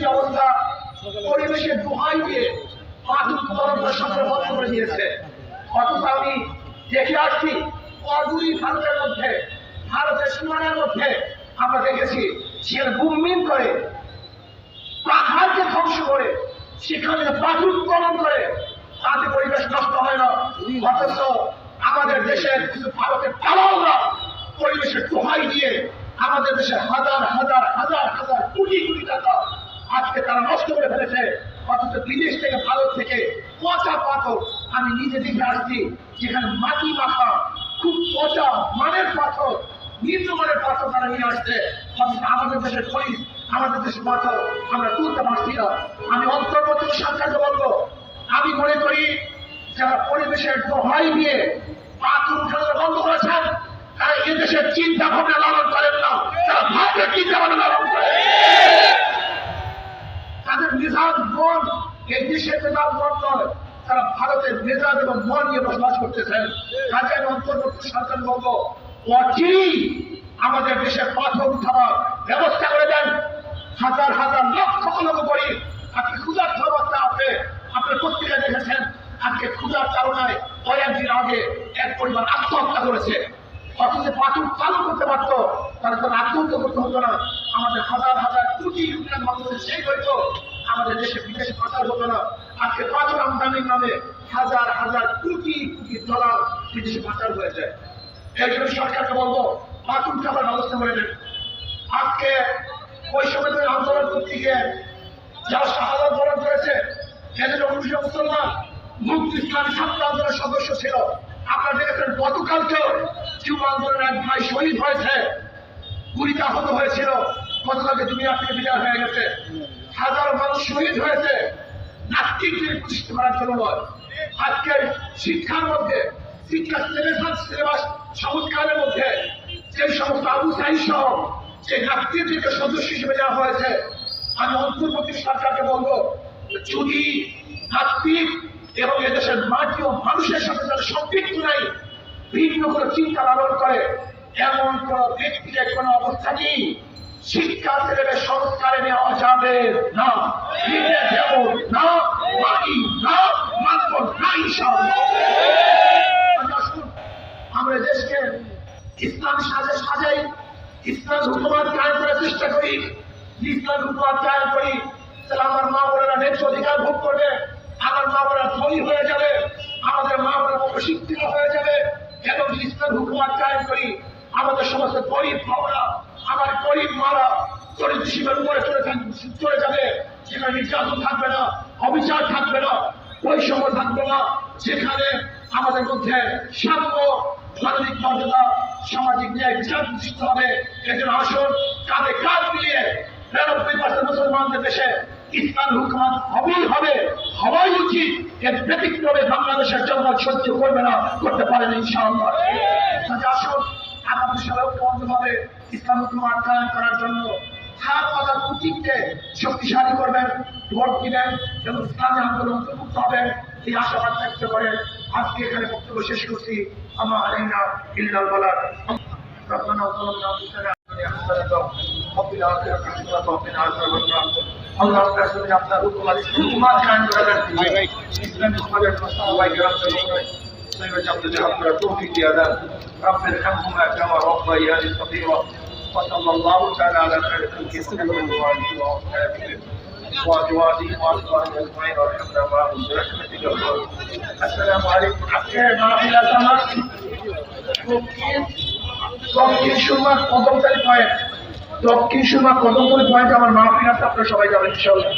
যে অবস্থা, পরিবেশের দোহাই দিয়ে পাট উৎপাদনটা বন্ধ করে দিয়েছে। অথচ আমি দেখে আসছি অদূরী ভারতের মধ্যে, ভারতের সীমানার মধ্যে আমরা দেখেছি সে গুমমিন করে, পাহাড়কে ধ্বংস করে, সেখানে পাট উৎপাদন করে, তাতে পরিবেশ নষ্ট হয় না। অথচ আমাদের দেশের কিছু ভারতের দালালরা পরিবেশের দোহাই দিয়ে আমাদের দেশে হাজার হাজার হাজার হাজার কোটি কোটি টাকা আজকে তারা নষ্ট করে ফেলেছে। অথচ বিদেশ থেকে, ভারত থেকে পচা পাথর আমি নিজে দেখে আসছি, যেখানে মাটি মাখা, খুব পচা মানের পাথর নিম্নমানের পাথর তারা নিয়ে আসছে। অথচ আমাদের দেশের খনিজ আমাদের দেশের পাথর আমরা তুলতে পারছি না। আমি অন্তর্বর্তী সরকারকে বলব, আমি মনে করি যারা পরিবেশের দোহাই দিয়ে পাথর উঠানো বন্ধ করেছেন, তারা এদেশের চিন্তা ভাবনা লালন করেন না। তারা ভারতের চিন্তা ভাবনা মেজাজ মন এই দেশের মেজাজ মন নয়, তারা ভারতের মেজাজ এবং মন নিয়ে বসবাস করতেছেন। কাজে আমি অন্তর্বর্তী সরকার বলব, অচিরেই আমাদের দেশের পাথর উঠাবার ব্যবস্থা করে দেন। হাজার হাজার লক্ষ লক্ষ করি। আজকে ক্ষুদার অবস্থা আছে আপনার পত্রিকায় দেখেছেন, আজকে ক্ষুদার কারণে কয়েকদিন আগে এক পরিবার আত্মহত্যা করেছে। অথচ পাথর চালু করতে পারতো তাহলে তারা আত্মহত্যা করতে হতো না। আমাদের হাজার হাজার কোটি ইউনিয়ন মানুষ সেই হইতো আমাদের দেশে বিদেশে পাচার হতো না। আজকে পাথর আমদানির নামে হাজার হাজার কোটি কোটি ডলার বিদেশে পাচার হয়ে যায়। এই জন্য সরকারকে বলব পাথর খাবার ব্যবস্থা করে দেন। আজকে ওই সময় ধরে আন্দোলন করতে গিয়ে যারা শাহাদাত বরণ করেছে, এদের অনুষ্ঠিত মুসলমান, মুক্তি ইসলামী ছাত্র আন্দোলনের সদস্য ছিল। আপনারা দেখেছেন, গতকালকেও যুব আন্দোলনের এক ভাই শহীদ হয়েছে। গুলিতে আহত হয়েছিল। গতকালকে দুনিয়া থেকে বিদায় হয়ে গেছে। শহীদ হয়েছে। জন্য নয়। আজকে শিক্ষার মধ্যে, শিক্ষা সিলেবাস সিলেবাস সংস্কারের মধ্যে যে সমস্ত আবু সাই সহ যে সদস্য হিসেবে দেওয়া হয়েছে, আমি অন্তর্বর্তী সরকারকে বলব, যদি এবং এদেশের মাটি ও মানুষের সাথে যারা সম্পৃক্ত নাই, ভিন্ন করে চিন্তা লালন করে, এমন কোন ব্যক্তিকে কোন অবস্থাতেই শিক্ষা ছেলেদের সংস্কারে নেওয়া যাবে না। ন্যায্য অধিকার ভোগ করবে, আমার মা হয়ে যাবে, আমাদের মা প্রশিক্ষিত হয়ে যাবে করি, আমাদের সমস্ত গরিব ভাবরা আমার গরিব মারা দরিদ্র সীমার উপরে চলে চলে যাবে। সেখানে নির্যাতন থাকবে না, অবিচার থাকবে না, বৈষম্য থাকবে না। সেখানে আমাদের মধ্যে সাম্য মানবিক মর্যাদা, সামাজিক ন্যায় বিচার প্রতিষ্ঠিত হবে। এজন্য আসুন কাঁধে কাঁধ মিলিয়ে নিরানব্বই পার্সেন্ট মুসলমানদের দেশে ইসলাম হুকুমাত হবেই হবে, হওয়াই উচিত। এর ব্যতিক্রমে বাংলাদেশের জন্য সহ্য করবে না, করতে পারে না ইনশাআল্লাহ। আসুন আমাদের সবাই ঐক্যবদ্ধভাবে ইসলাম হুকুমাত কায়েম করার জন্য হাত পাতার কুচিককে শক্তিশালী করবেন ভোট দিবেন এবং ইসলামী আন্দোলন অন্তর্ভুক্ত হবেন এই আশাবাদ ব্যক্ত করেন আজকে এখানে বক্তব্য শেষ করছি আমার আলাইনা ইল্লাল বালাদ ربنا ظلمنا انفسنا وفي الاخره حسنه وقنا عذاب النار اللهم اغفر لنا ذنوبنا হুকুমাত কায়েম করে দেন ইসলামী সমাজের সবাইকে রক্ষা করবেন سيد عبد الجهاد توفيق يا ذا رب ارحمهما كما ربياني صغيرا وصلى الله تعالى على خير خلق محمد وآله وأصحابه وأزواجه وأصحابه أجمعين وارحمنا معهم برحمتك يا رب السلام عليكم আজকে মাহফিল আমার দক্ষিণ দক্ষিণ সুরমা কদমতলি পয়েন্ট দক্ষিণ সুরমা কদমতলি পয়েন্ট আমার মাহফিল আছে আপনারা সবাই যাবেন ইনশাআল্লাহ